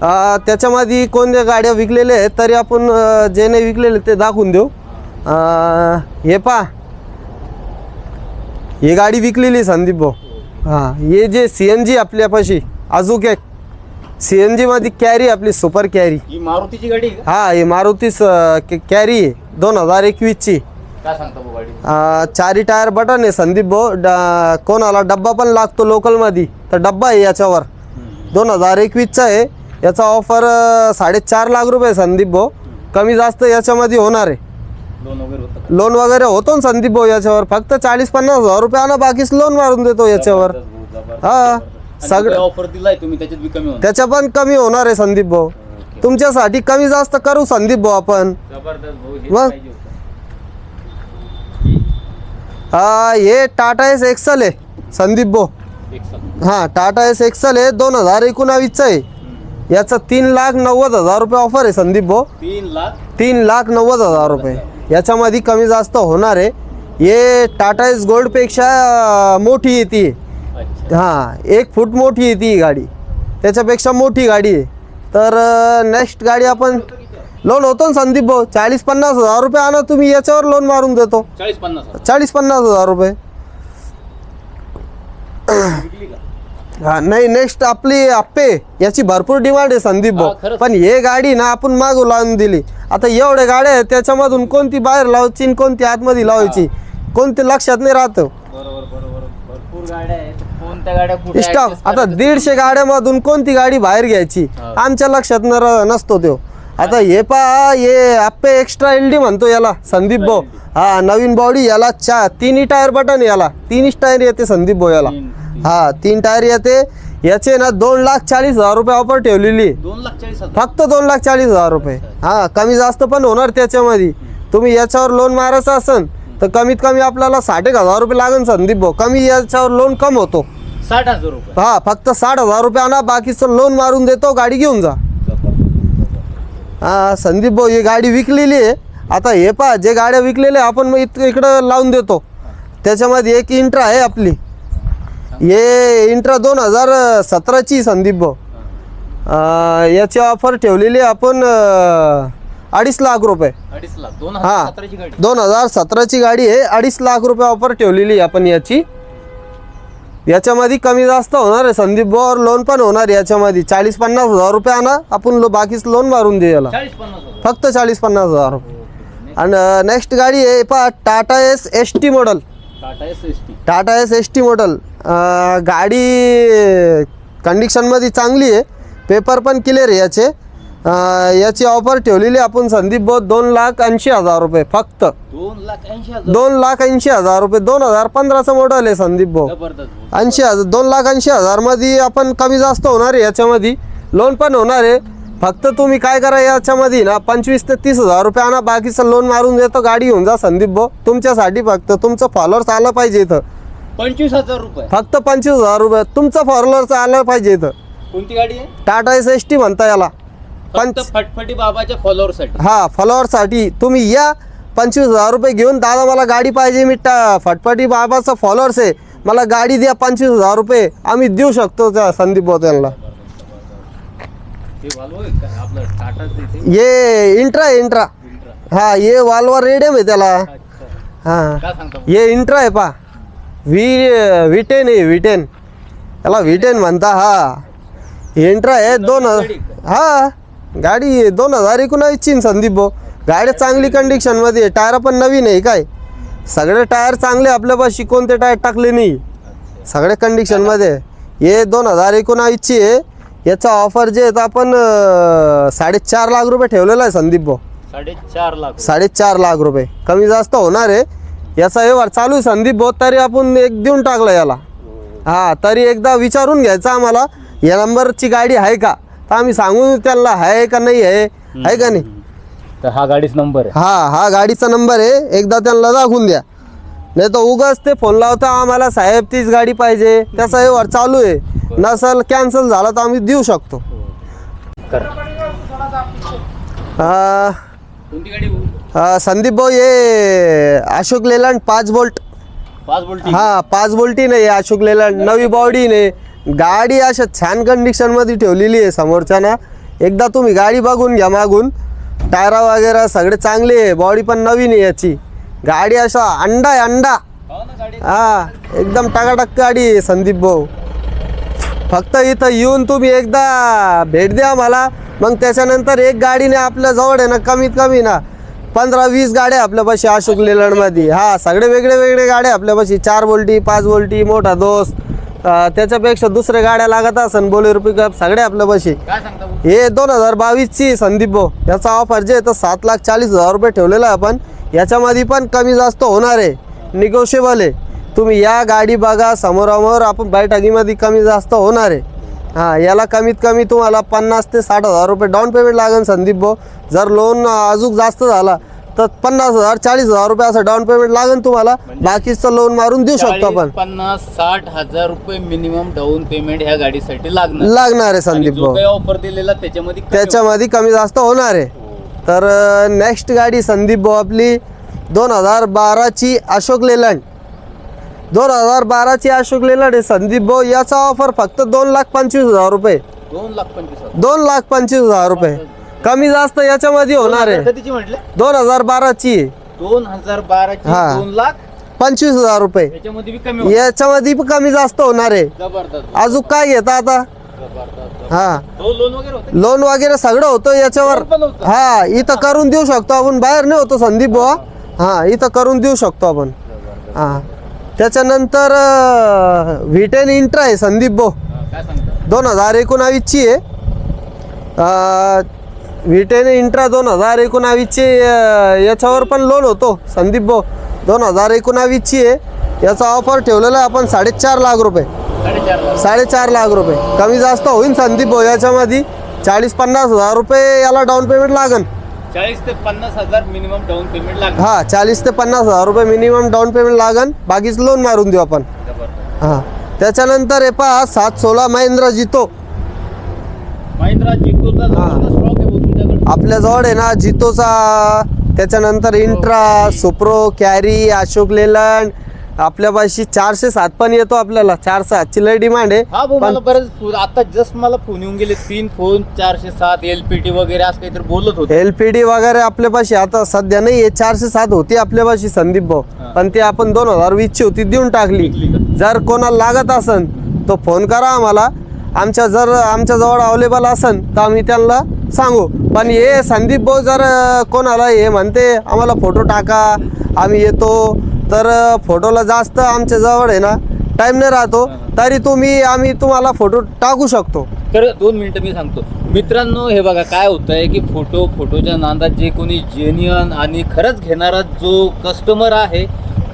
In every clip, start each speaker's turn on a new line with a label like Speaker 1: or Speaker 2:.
Speaker 1: त्याच्यामध्ये कोणत्या गाड्या विकलेल्या आहेत तरी आपण जे नाही विकलेले ते दाखवून देऊ. हे पा ही गाडी विकलेली संदीप भाऊ. हां हे जे सी एन जी आपल्यापाशी अजूक एक. सी एन जीमध्ये कॅरी आपली सुपर कॅरी
Speaker 2: ही मारुतीची गाडी आहे का?
Speaker 1: हा हे मारुती कॅरी आहे. दोन हजार एकवीसची.
Speaker 2: काय सांगता भाऊ गाडी?
Speaker 1: अं, चारी टायर बटन आहे संदीप भाऊ. ड कोणाला डब्बा पण लागतो लोकलमध्ये तर डब्बा आहे याच्यावर. दोन हजार एकवीसचा आहे. याचा ऑफर साडेचार लाख रुपये संदीप भाऊ. कमी जास्त याच्यामध्ये होणार आहे.
Speaker 2: लोन वगैरे होतं
Speaker 1: ना संदीप भाऊ याच्यावर. फक्त चाळीस पन्नास हजार रुपये आणा बाकीच लोन मारून देतो याच्यावर. हा. सगळं
Speaker 2: ऑफर दिलाय तुम्ही
Speaker 1: त्याच्या पण कमी होणार आहे संदीप भाऊ. तुमच्यासाठी कमी जास्त करू संदीप भाऊ आपण.
Speaker 2: हे
Speaker 1: मग? हा हे टाटा एस एक्सल आहे संदीप भाऊ. हां टाटा एस एक्सल आहे दोन हजार एकोणावीसचं आहे. याचा तीन लाख नव्वद हजार रुपये ऑफर आहे संदीप भाऊ.
Speaker 2: तीन लाख?
Speaker 1: तीन लाख नव्वद हजार रुपये. याच्यामध्ये कमी जास्त होणार आहे. हे टाटा एस गोल्डपेक्षा मोठी येते हां एक फूट मोठी येते ही गाडी. त्याच्यापेक्षा मोठी गाडी आहे. तर नेक्स्ट गाडी आपण लोन होतो ना संदीप भाऊ. चाळीस पन्नास हजार रुपये आणा तुम्ही याच्यावर लोन मारून देतो.
Speaker 2: चाळीस पन्नास.
Speaker 1: चाळीस पन्नास हजार रुपये. हा नाही नेक्स्ट आपली आप्पे याची भरपूर डिमांड आहे संदीप
Speaker 2: हा,
Speaker 1: भाऊ. पण हे गाडी ना आपण मागू लावून दिली. आता एवढ्या गाड्या आहेत त्याच्यामधून कोणती बाहेर लावायची आणि कोणती आतमध्ये लावायची? कोणती लक्षात नाही राहतं.
Speaker 2: बरोबर बरोबर. भरपूर गाड्या आहेत. कोणत्या गाड्या कुठे
Speaker 1: स्टॉप
Speaker 2: adjust
Speaker 1: आता? दीडशे गाड्यामधून कोणती गाडी बाहेर घ्यायची. आमच्या लक्षात नसतो तो. आता हे पहा हे आप्पे एक्स्ट्रा एल डी म्हणतो याला संदीप भाऊ. हा नवीन बॉडी याला चा तिन्ही टायर बटन याला. तिन्ही टायर येते संदीप भाऊ याला. हा तीन टायर येते. याचे ना दोन लाख चाळीस हजार रुपये ऑफर ठेवलेली. फक्त दोन लाख चाळीस हजार रुपये. हा कमी जास्त पण होणार त्याच्यामध्ये. तुम्ही याच्यावर लोन मारायचं असन तर कमीत कमी आपल्याला साठ एक हजार रुपये लागेल संदीप भाऊ. कमी याच्यावर लोन कम होतो.
Speaker 2: साठ हजार रुपये.
Speaker 1: हा फक्त साठ हजार रुपये आणा बाकीचं लोन मारून देतो गाडी घेऊन जा. हा संदीप भाऊ ही गाडी विकलेली आहे. आता हे पहा जे गाड्या विकलेल्या आपण मग इत इकडं लावून देतो. त्याच्यामध्ये एक इंट्रा आहे आपली. हे इंट्रा दोन हजार सतराची संदीप भाऊ. याची ऑफर ठेवलेली आहे आपण अडीच लाख रुपये. हा. दोन हजार सतराची गाडी आहे. अडीच लाख रुपये ऑफर ठेवलेली आहे आपण याची. याच्यामध्ये कमी जास्त होणार आहे. संदीप भाऊवर लोन पण होणार आहे याच्यामध्ये. चाळीस पन्नास हजार रुपये आणा. आपण लो बाकीच लोन मारून देऊ याला. फक्त चाळीस पन्नास हजार रुपये आणि नेक्स्ट गाडी आहे पहा Tata S S T model
Speaker 2: Tata S S T.
Speaker 1: Model गाडी कंडिशनमध्ये चांगली आहे. पेपर पण क्लिअर आहे याचे. याची ऑफर ठेवलेली आपण संदीप भाऊ दोन लाख ऐंशी हजार रुपये फक्त.
Speaker 2: दोन लाख ऐंशी हजार?
Speaker 1: दोन लाख ऐंशी हजार रुपये. दोन हजार पंधराचं मॉडल आहे संदीप भाऊ. ऐंशी हजार दोन लाख ऐंशी हजारमध्ये आपण कमी जास्त होणार आहे याच्यामध्ये. लोन पण होणार आहे. फक्त तुम्ही काय करा याच्यामध्ये ना पंचवीस ते तीस हजार रुपये आणा. बाकीचं लोन मारून देतो गाडी घेऊन जा संदीप भाऊ. तुमच्यासाठी फक्त तुमचं फॉलोअर्स आलं पाहिजे इथं.
Speaker 2: पंचवीस हजार रुपये.
Speaker 1: फक्त पंचवीस हजार रुपये. तुमचं फॉलोअर्स आलं पाहिजे इथं.
Speaker 2: कोणती गाडी आहे?
Speaker 1: टाटा एस एस टी म्हणता याला.
Speaker 2: फक्त
Speaker 1: पंच
Speaker 2: फटफटी बाबाच्या फॉलोअरसाठी
Speaker 1: हा फॉलोअरसाठी तुम्ही या पंचवीस हजार रुपये घेऊन दादा मला गाडी पाहिजे मी टा फटफटी बाबाचा फॉलोअर्स आहे. मला गाडी द्या पंचवीस हजार रुपये. आम्ही देऊ शकतो त्या संदीप भाऊ त्यांना
Speaker 2: हे वाल्वो आहे का? आपलं टाटाचं इथे
Speaker 1: ये इंट्रा इंट्रा. हा ये वालवा रेडियम आहे त्याला.
Speaker 2: अच्छा.
Speaker 1: हा.
Speaker 2: सांगता?
Speaker 1: ये इंट्रा आहे पा. व्ही व्ही टेन आहे व्ही टेन त्याला व्ही टेन म्हणता हा. इंट्रा आहे दोन हजार हा. गाडी दोन हजार एकोणावीसची संदीप भाऊ. गाडी चांगली कंडिशनमध्ये आहे. टायर पण नवीन आहे काय? सगळे टायर चांगले आपल्यापाशी कोणते टायर टाकले नाही. सगळे कंडिशनमध्ये. हे दोन हजार एकोणावीसची आहे. याचा ऑफर जे आहेत आपण साडेचार लाख रुपये ठेवलेला आहे संदीप भाऊ.
Speaker 2: साडेचार लाख
Speaker 1: साडेचार लाख रुपये. कमी जास्त होणार आहे. याचा व्यवहार चालू आहे संदीप भाऊ तरी आपण एक देऊन टाकलं याला. हा. तरी एकदा विचारून घ्यायचं आम्हाला. या नंबरची गाडी आहे का? तर आम्ही सांगू त्याला आहे का नाही आहे? आहे का नाही?
Speaker 2: तर हा गाडीच नंबर आहे.
Speaker 1: हा हा गाडीचा नंबर आहे. एकदा त्यांना दाखवून द्या. नाही तर उगाच ते फोन लावता आम्हाला साहेब तीच गाडी पाहिजे. त्याचा व्यवहार चालू आहे. नसल कॅन्सल झाला तर आम्ही देऊ शकतो.
Speaker 2: कर.
Speaker 1: हा,
Speaker 2: कोणती गाडी भाऊ?
Speaker 1: हा, संदीप भाऊ ये. अशोक लेलंड पाच बोल्ट.
Speaker 2: पाच बोलटी
Speaker 1: हा पाच बोल्टी नाही अशोक लेलंड. नवी बॉडी नाही गाडी अशा छान कंडिशनमध्ये ठेवलेली आहे समोरच्या ना एकदा तुम्ही गाडी बघून घ्या मागून. टायरा वगैरे सगळे चांगले आहे बॉडी पण नवीन आहे याची. गाडी असा अंडा आहे अंडा.
Speaker 2: हो
Speaker 1: हा एकदम टाकाटक गाडी आहे संदीप भाऊ. फक्त इथं येऊन तुम्ही एकदा भेट द्या मला. मग त्याच्यानंतर एक गाडीने आपल्या जवळ आहे ना कमीत कमी ना पंधरा वीस गाड्या आपल्यापाशी अशोक लेलंडमध्ये. हा सगळे वेगळे वेगळे गाड्या आपल्यापाशी चार बोल्टी पाच बोल्टी मोठा दोस्त. अं, त्याच्यापेक्षा दुसऱ्या गाड्या लागत असन बोलेरो पिकअप सगळे
Speaker 2: काय सांगता भाऊ?
Speaker 1: हे दोन हजार बावीसची संदीप भाऊ याचा ऑफर जे आहे तर सात लाख चाळीस हजार रुपये ठेवलेला आहे आपण. याच्यामध्ये पण कमी जास्त होणार आहे. निगोशिएबल आहे. तुम्ही या गाडी बघा समोरामोर आपण बैठकीमध्ये कमी जास्त होणार आहे. हां याला कमीत कमी तुम्हाला पन्नास ते साठ हजार रुपये डाऊन पेमेंट लागेल संदीप भाऊ. जर लोन अजून जास्त झाला तर पन्नास हजार चाळीस हजार रुपये असं डाऊन पेमेंट लागेल तुम्हाला. बाकीचं लोन मारून देऊ शकतो आपण.
Speaker 2: पन्नास साठ हजार रुपये मिनिमम डाऊन पेमेंट ह्या गाडीसाठी लागणार.
Speaker 1: लागणार आहे संदीप भाऊ.
Speaker 2: ऑफर दिलेला त्याच्यामध्ये
Speaker 1: त्याच्यामध्ये कमी जास्त होणार आहे.
Speaker 2: हो.
Speaker 1: तर नेक्स्ट गाडी संदीप भाऊ आपली दोन हजार बाराची अशोक लेलंड. दोन हजार बाराची अशोक लेलंड आहे संदीप भाऊ. याचा ऑफर फक्त दोन लाख पंचवीस हजार रुपये.
Speaker 2: दोन लाख पंचवीस.
Speaker 1: दोन लाख पंचवीस हजार रुपये. कमी जास्त याच्यामध्ये होणार आहे.
Speaker 2: कधीची म्हटले?
Speaker 1: दोन हजार बाराची.
Speaker 2: दोन हजार बाराची
Speaker 1: हा.
Speaker 2: दोन लाख?
Speaker 1: पंचवीस हजार रुपये.
Speaker 2: याच्यामध्ये बी कमी.
Speaker 1: याच्यामध्ये पण कमी जास्त होणार आहे.
Speaker 2: जबरदस्त.
Speaker 1: अजून काय घेता आता?
Speaker 2: जबरदस्त.
Speaker 1: हा.
Speaker 2: लोन वगैरे होते
Speaker 1: लोन वगैरे सगळं होतं याच्यावर.
Speaker 2: पण होतं.
Speaker 1: हा इथं करून देऊ शकतो आपण. बाहेर नाही होतो संदीप बुवा. हा. इथं करून देऊ शकतो आपण. हा. त्याच्यानंतर व्ही टेन इंट्रा आहे संदीप भाऊ.
Speaker 2: हा, काय सांगता?
Speaker 1: दोन हजार एकोणावीसची आहे. टेन इंट्रा दोन हजार एकोणावीसची याच्यावर पण लोन होतो. संदीप भाऊ दोन हजार एकोणावीसची आहे. याचा ऑफर ठेवलेला आहे आपण साडेचार लाख रुपये.
Speaker 2: साडेचार लाख.
Speaker 1: रुपये. कमी जास्त होईल संदीप भाऊ याच्यामध्ये. चाळीस पन्नास हजार रुपये याला डाऊन पेमेंट लागन.
Speaker 2: चाळीस ते पन्नास हजार मिनिमम डाऊन पेमेंट लागणार
Speaker 1: हा चाळीस ते पन्नास हजार रुपये मिनिमम डाऊन पेमेंट लागन. बाकीचं लोन मारून देऊ आपण. हां. त्याच्यानंतर हे पहा सात सोळा महिंद्रा जितो.
Speaker 2: महिंद्रा जिंकूचा
Speaker 1: आपल्याजवळ आहे ना जितोचा त्याच्यानंतर Intra Supro Carry Ashok Leyland आपल्यापाशी चारशे सात पण येतो आपल्याला चार सातची लय डिमांड आहे.
Speaker 2: हा भाऊ
Speaker 1: पण
Speaker 2: मला बरेच फोन आता जस्ट मला फोन येऊन गेले तीन फोन चारशे सात एल पी टी वगैरे असं काहीतरी बोलत होते.
Speaker 1: एल पी डी वगैरे आपल्यापाशी आता सध्या नाही आहे चारशे सात होती आपल्यापाशी संदीप भाऊ.
Speaker 2: हा.
Speaker 1: पण ती आपण दोन हजार वीसची होती देऊन टाकली.
Speaker 2: विकली का?
Speaker 1: जर कोणाला लागत असन तो फोन करा आम्हाला. आमच्या जर आमच्याजवळ अवेलेबल असन तर आम्ही त्यांना सांगू. पण हे संदीप भाऊ जर कोणाला हे म्हणते आम्हाला फोटो टाका आम्ही येतो. तर फोटोला जास्त आमच्या जवळ आहे ना टाईम नाही राहतो. तरी तुम्ही आम्ही तुम्हाला फोटो टाकू शकतो.
Speaker 2: तर दोन मिनिटं मी सांगतो. मित्रांनो हे बघा काय होतं आहे की फोटो फोटोच्या नांदात जे कोणी जेन्युअन आणि खरंच घेणारा जो कस्टमर आहे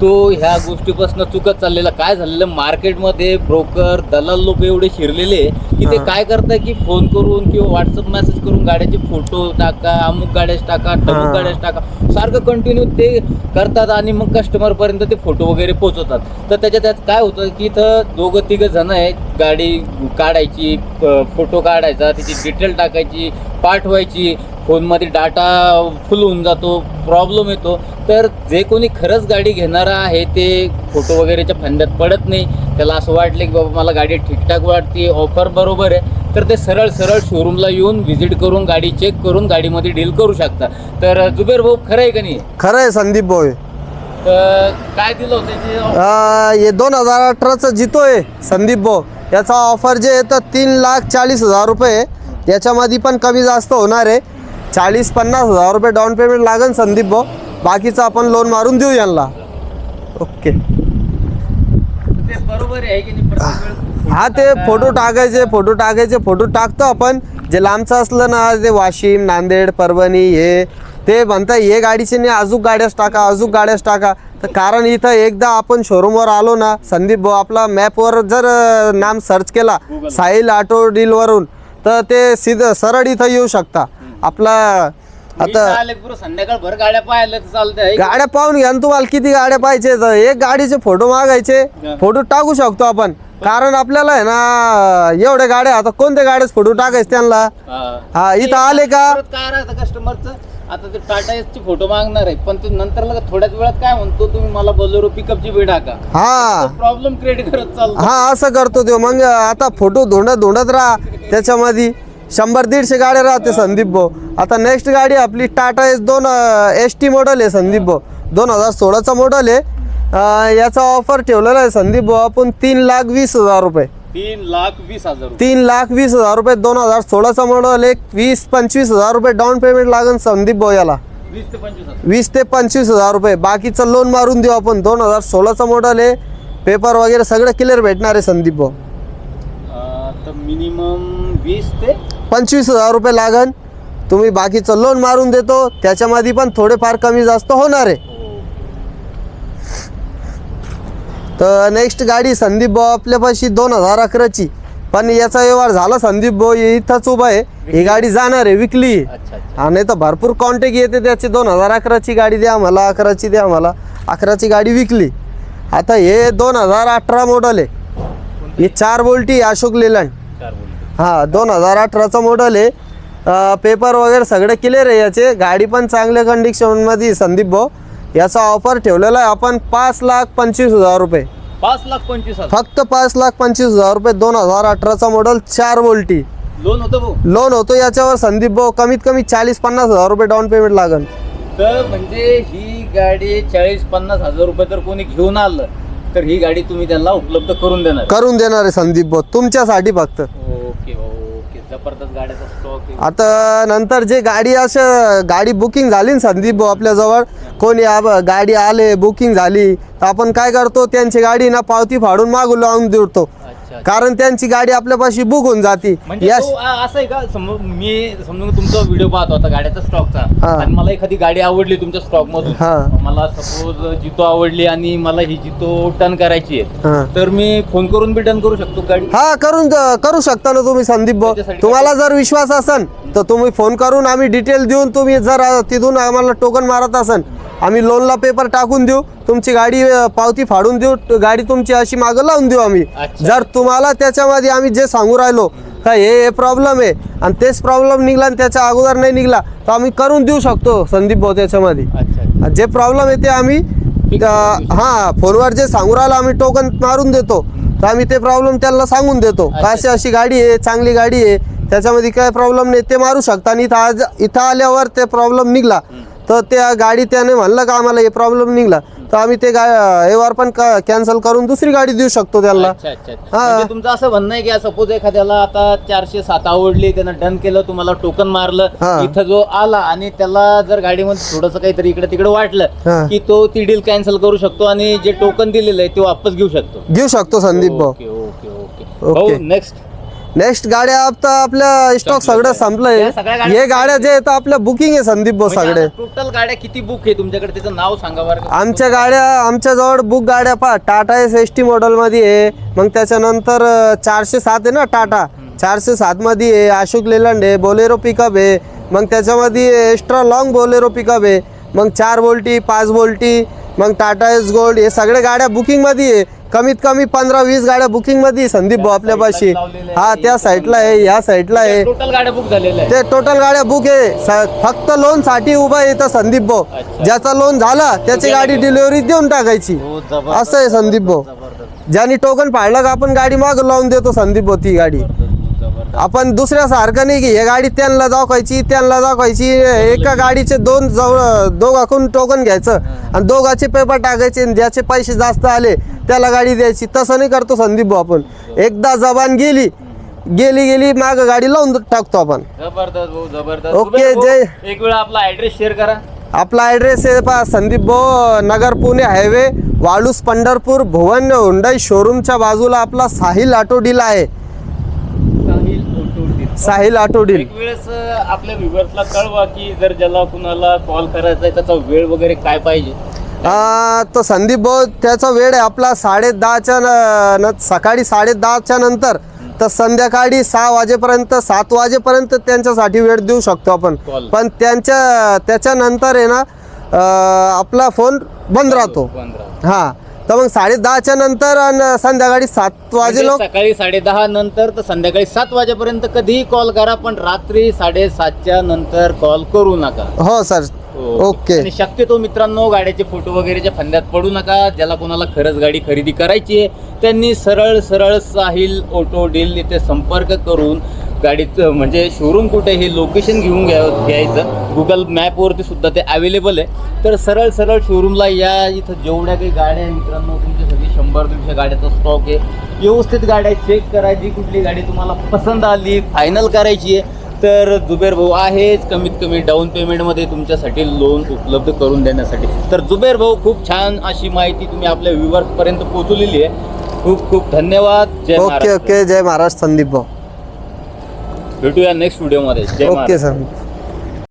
Speaker 2: तो ह्या गोष्टीपासून चुकत चाललेला. काय झालेलं? मार्केटमध्ये ब्रोकर दलाल लोक एवढे शिरलेले की ते. काय करताय की फोन करून किंवा व्हॉट्सअप मेसेज करून गाड्याचे फोटो टाका अमुक गाड्याच टाका. टमुक गाड्याच टाका. सारखं कंटिन्यू ते करतात आणि मग कस्टमर पर्यंत ते फोटो वगैरे पोहोचवतात. तर त्याच्यात त्यात काय होतं की इथं दोघं तिघं जण आहेत. गाडी काढायची फोटो काढायचा त्याची डिटेल टाकायची पाठवायची फोनमध्ये डाटा फुल होऊन जातो प्रॉब्लेम येतो. तर जे कोणी खरंच गाडी घेणारा आहे ते फोटो वगैरेच्या फंद्यात पडत नाही. त्याला असं वाटलं की बाबा मला गाडी ठीकठाक वाटते ऑफर बरोबर आहे. तर ते सरळ सरळ शोरूमला येऊन व्हिजिट करून गाडी चेक करून गाडीमध्ये डील करू शकता तर जुबेर भाऊ खरं आहे का नाही?
Speaker 1: खरं आहे संदीप भाऊ. हे.
Speaker 2: तर काय दिलं होतं
Speaker 1: अं, हे दोन हजार अठराचं जितो आहे संदीप भाऊ. याचा ऑफर जे आहे तर तीन लाख चाळीस हजार रुपये आहे. याच्यामध्ये पण कमी जास्त होणार आहे. चाळीस पन्नास हजार रुपये डाऊन पेमेंट लागेल संदीप भाऊ. बाकीचं आपण लोन मारून देऊ यांना. ओके
Speaker 2: ते बरोबर आहे की नाही?
Speaker 1: हा ते फोटो टाकायचे फोटो टाकायचे फोटो टाकतो आपण. जे लांबचं असलं ना ते वाशिम नांदेड परभणी हे ते म्हणता हे गाडीचे नाही अजून गाड्याच टाका अजून गाड्याच टाका. तर कारण इथं एकदा आपण शोरूमवर आलो ना संदीप भाऊ आपला मॅपवर जर नाम सर्च केला. साहिल ऑटो डीलवरून तर ते सिध सरळ इथं येऊ शकता. आपला
Speaker 2: आता संध्याकाळ भर गाड्या पाहायला तर चालतंय
Speaker 1: गाड्या पाहून घ्या ना तुम्हाला किती गाड्या पाहिजे तर एक गाडीचे फोटो मागायचे. फोटो टाकू शकतो आपण. कारण आपल्याला आहे ना एवढ्या गाड्या आता कोणत्या गाड्याच फोटो टाकायचे त्यांना?
Speaker 2: हा.
Speaker 1: इथं आले का?
Speaker 2: कस्टमरचं आता ते टाटा एसचे फोटो मागणार आहे. पण ते नंतर लगेच थोड्याच वेळात काय म्हणतो तुम्ही मला बोलेरो पिकअपची वेळ टाका.
Speaker 1: हा.
Speaker 2: प्रॉब्लेम क्रिएट करत चालतो.
Speaker 1: हा असं करतो तो. मग आता फोटो धोंडत धोंडत राहा. त्याच्यामध्ये शंभर दीडशे गाड्या राहते संदीप भाऊ. आता नेक्स्ट गाडी आपली टाटा एस दोन एस टी मॉडल आहे संदीप भाऊ. दोन हजार सोळाचा मॉडल आहे. अं, याचा ऑफर ठेवलेला आहे संदीप भाऊ. आपण तीन लाख वीस हजार रुपये.
Speaker 2: तीन लाख वीस हजार रुपये.
Speaker 1: तीन लाख वीस हजार रुपये दोन हजार सोळाचा मॉडल एक वीस पंचवीस हजार रुपये डाऊन पेमेंट लागेल संदीप भाऊ याला.
Speaker 2: वीस ते पंचवीस हजार.
Speaker 1: रुपये. बाकीचं लोन मारून देऊ आपण. दोन हजार सोळाचा मॉडल आहे. पेपर वगैरे सगळं क्लिअर भेटणार आहे संदीप भाऊ.
Speaker 2: मिनिमम वीस ते
Speaker 1: पंचवीस हजार रुपये लागन. तुम्ही बाकीचं लोन मारून देतो. त्याच्यामध्ये पण थोडेफार कमी जास्त होणार आहे. तर नेक्स्ट गाडी संदीप भाऊ आपल्यापाशी दोन हजार अकराची. पण याचा व्यवहार झाला संदीप भाऊ इथंच उभा आहे. ही गाडी जाणार आहे विकली. हा नाही तर भरपूर कॉन्टॅक्ट येते त्याची. दोन हजार अकराची गाडी द्या मला अकराची द्या मला. अकराची गाडी विकली. आता हे दोन हजार अठरा मॉडल आहे. ही चार बोल्टी अशोक लेलंड. हा दोन हजार अठराचं मॉडल आहे. पेपर वगैरे सगळे क्लिअर आहे याचे. गाडी पण चांगल्या कंडिशनमध्ये संदीप भाऊ. याचा ऑफर ठेवलेला आहे. आपण पाच लाख पंचवीस हजार रुपये.
Speaker 2: पाच लाख पंचवीस हजार.
Speaker 1: फक्त पाच लाख पंचवीस हजार रुपये. दोन हजार अठराचा मॉडल चार बोल्टी
Speaker 2: लोन होतं भाऊ.
Speaker 1: लोन होतो. याच्यावर संदीप भाऊ कमीत कमी चाळीस पन्नास हजार रुपये डाऊन पेमेंट लागन
Speaker 2: तर म्हणजे ही गाडी चाळीस पन्नास हजार रुपये तर कोणी घेऊन आलं तर ही गाडी तुम्ही त्यांना उपलब्ध करून देणार.
Speaker 1: करून देणार आहे संदीप भाऊ. तुमच्यासाठी फक्त.
Speaker 2: ओके ओके जबरदस्त गाड्याचा स्टॉक
Speaker 1: आता नंतर जे गाडी असं गाडी बुकिंग झाली ना संदीप भाऊ आपल्याजवळ कोणी आब- गाडी आले बुकिंग झाली तर आपण काय करतो त्यांची गाडी ना पावती फाडून मागून लावून देतो. कारण त्यांची गाडी आपल्यापाशी बुक होऊन जाते.
Speaker 2: म्हणजे
Speaker 1: यश
Speaker 2: तो, आ- असं आहे का? समज मी समजून तुमचा व्हिडिओ पाहत होता गाड्याचा स्टॉकचा
Speaker 1: हा.
Speaker 2: आणि मला एखादी गाडी आवडली तुमच्या स्टॉक मधून.
Speaker 1: हा.
Speaker 2: मला सपोज जितो आवडली आणि मला ही जितो टर्न करायची आहे.
Speaker 1: हा.
Speaker 2: तर मी फोन करून बी टर्न करू शकतो गाडी?
Speaker 1: हा करून करू शकता ना तुम्ही संदीप भाऊ.
Speaker 2: त्याच्यासाठी
Speaker 1: तुम्हाला जर विश्वास असन तर तुम्ही फोन करून आम्ही डिटेल देऊन तुम्ही जर अ, तिथून आम्हाला टोकन मारत असन आम्ही लोनला पेपर टाकून देऊ तुमची गाडी पावती फाडून देऊ गाडी तुमची अशी मागं लावून देऊ आम्ही. जर तुम्हाला त्याच्यामध्ये आम्ही जे सांगू राहिलो का हे हे प्रॉब्लेम आहे आणि तेच प्रॉब्लेम निघला आणि त्याच्या अगोदर नाही निघला तर आम्ही करून देऊ शकतो संदीप भाऊ त्याच्यामध्ये. जे प्रॉब्लेम आहे ते आम्ही हा फोनवर जे सांगू राहिलो आम्ही टोकन मारून देतो. तर आम्ही ते प्रॉब्लेम त्यांना सांगून देतो. अशी अशी गाडी आहे चांगली गाडी आहे त्याच्यामध्ये काय प्रॉब्लेम नाही ते मारू शकता. आणि इथं आज इथं आल्यावर ते प्रॉब्लेम निघला. तर त्या गाडी त्याने म्हणलं का आम्हाला हे प्रॉब्लेम निघला तर आम्ही ते व्यवहार पण कॅन्सल करून दुसरी गाडी देऊ शकतो
Speaker 2: अच्छा अच्छा.
Speaker 1: हा.
Speaker 2: म्हणजे तुमचं असं म्हणणं आहे की सपोज एखाद्याला आता चारशे सात आवडली त्यानं डन केलं तुम्हाला टोकन मारलं
Speaker 1: हा.
Speaker 2: इथं जो आला आणि त्याला जर गाडीमध्ये थोडंसं काहीतरी इकडे तिकडे
Speaker 1: हा.
Speaker 2: वाटलं की तो ती डील कॅन्सल करू शकतो आणि जे टोकन दिलेलं आहे ते वापस घेऊ शकतो
Speaker 1: घेऊ शकतो संदीप भाऊ
Speaker 2: ओके ओके ओके
Speaker 1: ओके.
Speaker 2: भाऊ नेक्स्ट
Speaker 1: नेक्स्ट गाड्या आता आपल्या स्टॉक सगळं संपलंय.
Speaker 2: या सगळ्या गाड्या-
Speaker 1: हे गाड्या जे आहेत आपल्या बुकिंग आहे संदीप भाऊ सगळे.
Speaker 2: टोटल गाड्या किती बुक आहे तुमच्याकडे? त्याचं नाव सांगा बरं. का?
Speaker 1: आमच्या गाड्या आमच्याजवळ बुक गाड्या पहा. टाटा एस एस टी मॉडेलमध्ये आहे. मग त्याच्यानंतर अं, चारशे सात आहे ना टाटा चारशे सातमध्ये आहे. अशोक लेलंड आहे. बोलेरो पिकअप आहे. मग त्याच्यामध्ये एक्स्ट्रा लॉंग बोलेरो पिकअप आहे. मग चार बोल्टी पाच बोल्टी. मग टाटा एस गोल्ड हे सगळ्या गाड्या बुकिंगमध्ये आहे. कमीत कमी पंधरा वीस गाड्या बुकिंगमध्ये संदीप भाऊ आपल्यापाशी हा त्या साईडला आहे ह्या साईडला आहे.
Speaker 2: टोटल गाड्या बुक झालेल्या आहे
Speaker 1: ते टोटल गाड्या बुक आहे. फक्त लोनसाठी उभा आहे इथं संदीप भाऊ. ज्याचा लोन झाला त्याची गाडी डिलिव्हरी देऊन टाकायची.
Speaker 2: हो,
Speaker 1: असं आहे संदीप भाऊ. ज्याने टोकन पाडलं का आपण गाडी माग लावून देतो संदीप भाऊ ती गाडी. आपण दुसऱ्या सारखं नाही की हे गाडी त्यांना दाखवायची त्यांना दाखवायची. एका गाडीचे दोन जवळ दोघाकडून टोकन घ्यायचं आणि दोघाचे पेपर टाकायचे आणि ज्याचे पैसे जास्त आले त्याला गाडी द्यायची. तसं नाही करतो संदीप भाऊ आपण. एकदा जबान गेली गेली गेली माग गाडी लावून टाकतो आपण.
Speaker 2: जबरदस्त भाऊ जबरदस्त.
Speaker 1: ओके, जय-
Speaker 2: एक वेळा आपला ऍड्रेस शेअर करा.
Speaker 1: आपला ॲड्रेस आहे पहा संदीप भाऊ नगर पुणे हायवे वाळूस पंढरपूर भुवन हुंडाई शोरूमच्या बाजूला आपला साहिल ऑटो डील आहे.
Speaker 2: साहिल
Speaker 1: ऑटो डील
Speaker 2: एक वेळेस आपल्या व्ह्युअर्सला कळवा की जर ज्याला कुणाला कॉल करायचा आहे त्याचा वेळ वगैरे काय पाहिजे?
Speaker 1: आ, तर संदीप भाऊ त्याचा वेळ आहे आपला साडे दहाच्या न- न- सकाळी साडे दहाच्या नंतर. तर संध्याकाळी सहा वाजेपर्यंत सात वाजेपर्यंत त्यांच्यासाठी वेळ देऊ शकतो आपण.
Speaker 2: Call.
Speaker 1: पण त्यांच्या त्याच्यानंतर आहे ना अ, आपला फोन बंद राहतो.
Speaker 2: पंधरा
Speaker 1: हा. तर मग साडे दहाच्या नंतर आणि संध्याकाळी सात वाजे
Speaker 2: म्हणजे
Speaker 1: लोक
Speaker 2: सकाळी साडे दहा नंतर तर संध्याकाळी सात वाजेपर्यंत कधीही कॉल करा पण रात्री साडेसातच्या नंतर कॉल करू नका.
Speaker 1: हो सर. ओके.
Speaker 2: आणि शक्यतो मित्रांनो गाड्याचे फोटो वगैरेच्या फंद्यात पडू नका. ज्याला कोणाला खरंच गाडी खरेदी करायची आहे त्यांनी सरळ सरळ साहिल ऑटो डील इथे संपर्क करून गाडीचं म्हणजे शोरूम कुठे हे लोकेशन घेऊन घ्या घ्यायचं. गुगल मॅपवरती सुद्धा ते अवेलेबल आहे. तर सरळ सरळ शोरूमला या इथं जेवढ्या काही गाड्या आहे मित्रांनो तुमच्यासाठी शंभर दीडशे गाड्याचा स्टॉक आहे. व्यवस्थित गाड्या चेक करायची कुठली गाडी तुम्हाला पसंत आली फायनल करायची आहे. तर जुबेर भाऊ आहेच कमीत कमी डाऊन पेमेंटमध्ये तुमच्यासाठी लोन उपलब्ध करून देण्यासाठी. तर जुबेर भाऊ खूप छान अशी माहिती तुम्ही आपल्या व्ह्युअर्सपर्यंत पोहोचवलेली आहे. खूप खूप धन्यवाद. जय
Speaker 1: ओके
Speaker 2: महाराष्ट्र.
Speaker 1: ओके जय महाराज संदीप भाऊ.
Speaker 2: भेटूया नेक्स्ट व्हिडिओमध्ये जय
Speaker 1: ओके सर